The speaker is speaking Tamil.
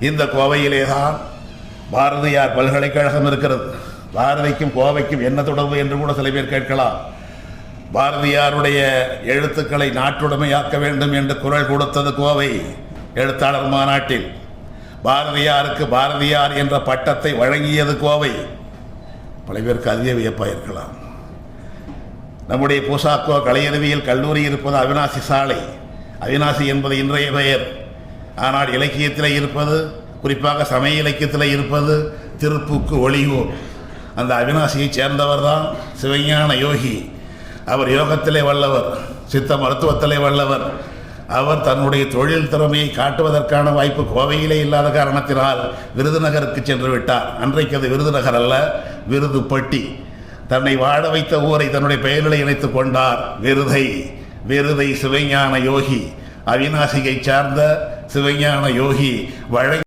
இந்த கோவையிலே தான் பாரதியார் பல்கலைக்கழகம் இருக்கிறது. பாரதிக்கும் கோவைக்கும் என்ன தொடர்பு என்று கூட சில பேர் கேட்கலாம். பாரதியாருடைய எழுத்துக்களை நாட்டுடைமையாக்க வேண்டும் என்று குரல் கொடுத்தது கோவை எழுத்தாளர் மாநாட்டில். பாரதியாருக்கு பாரதியார் என்ற பட்டத்தை வழங்கியது கோவை. பல பேருக்கு அதிக வியப்பாக இருக்கலாம். நம்முடைய பூசாக்கோ கலையறிவியல் கல்லூரி இருப்பது அவினாசி சாலை. அவினாசி என்பது இன்றைய பெயர். ஆனால் இலக்கியத்தில் இருப்பது குறிப்பாக சமய இலக்கியத்தில் இருப்பது திருப்புக்கு ஒளியூர் அந்த அவினாசியைச் சேர்ந்தவர் தான் சிவஞான யோகி. அவர் யோகத்திலே வல்லவர் சித்த மருத்துவத்திலே வல்லவர். அவர் தன்னுடைய தொழில் திறமையை காட்டுவதற்கான வாய்ப்பு கோவையிலே இல்லாத காரணத்தினால் விருதுநகருக்கு சென்று விட்டார். அன்றைக்கு அது விருதுநகர் அல்ல விருதுப்பட்டி தன்னை வாழ வைத்த ஊரை தன்னுடைய பெயரில் இணைத்து கொண்டார் விருதை விருதை சிவஞான யோகி. அவிநாசியை சார்ந்த சிவஞான யோகி வழங்கி